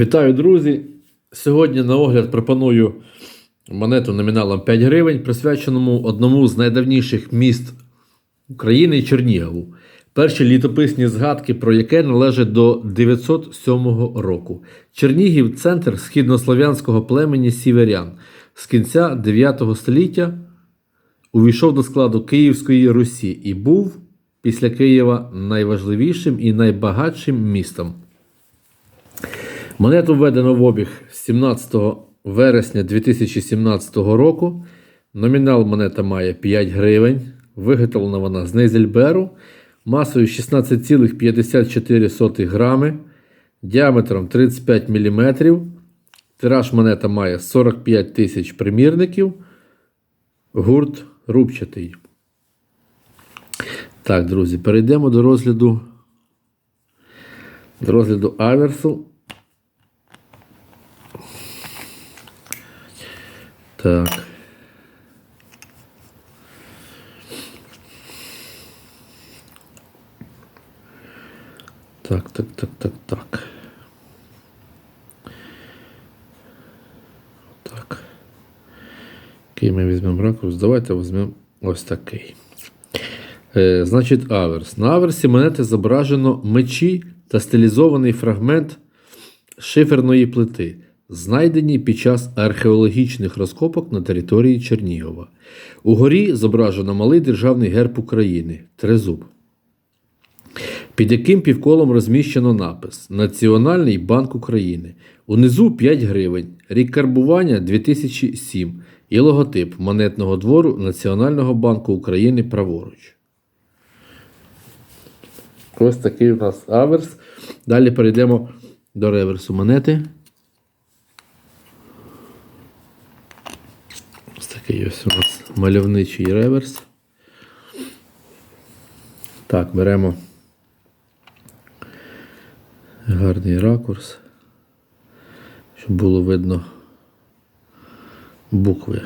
Вітаю, друзі! Сьогодні на огляд пропоную монету номіналом 5 гривень, присвяченому одному з найдавніших міст України Чернігову. Перші літописні згадки про яке належать до 907 року. Чернігів центр східнослов'янського племені сіверян. З кінця 9 століття увійшов до складу Київської Русі і був після Києва найважливішим і найбагатшим містом. Монету введено в обіг 17 вересня 2017 року. Номінал монета має 5 гривень. Виготовлена вона з Нейзельберу масою 16,54 грами, діаметром 35 мм. Тираж монета має 45 тисяч примірників. Гурт рубчатий. Так, друзі, перейдемо до розгляду, до розгляду аверсу. Так. Так, так, так, так, так. Так. Який ми візьмемо ракурс? Давайте візьмемо ось такий. Е, значить, аверс. На аверсі монети зображено мечі та стилізований фрагмент шиферної плити, знайдені під час археологічних розкопок на території Чернігова. Угорі зображено малий державний герб України тризуб, під яким півколом розміщено напис Національний банк України. Унизу 5 гривень, рік карбування 2007 і логотип монетного двору Національного банку України праворуч. Ось такий у нас аверс. Далі перейдемо до реверсу монети. Ось такий ось у нас мальовничий реверс. Так, беремо гарний ракурс, щоб було видно букви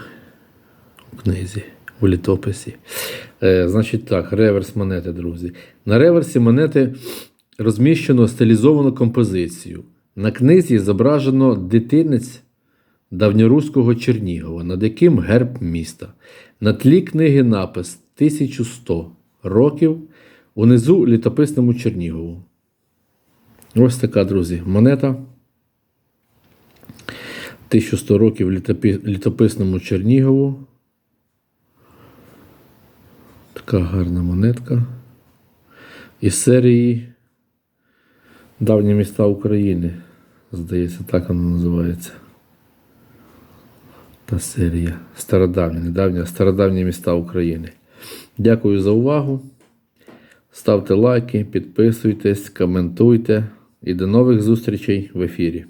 у книзі, у літописі. Е, значить так, реверс монети, друзі. На реверсі монети розміщено стилізовану композицію. На книзі зображено дитинець давньоруського Чернігова, над яким герб міста. На тлі книги напис 1100 років унизу літописному Чернігову. Ось така, друзі, монета. 1100 років літописному Чернігову. Така гарна монетка. Із серії Давні міста України. Здається, так воно називається. Та серія. Стародавні, недавні, стародавні міста України. Дякую за увагу. Ставте лайки, підписуйтесь, коментуйте і до нових зустрічей в ефірі.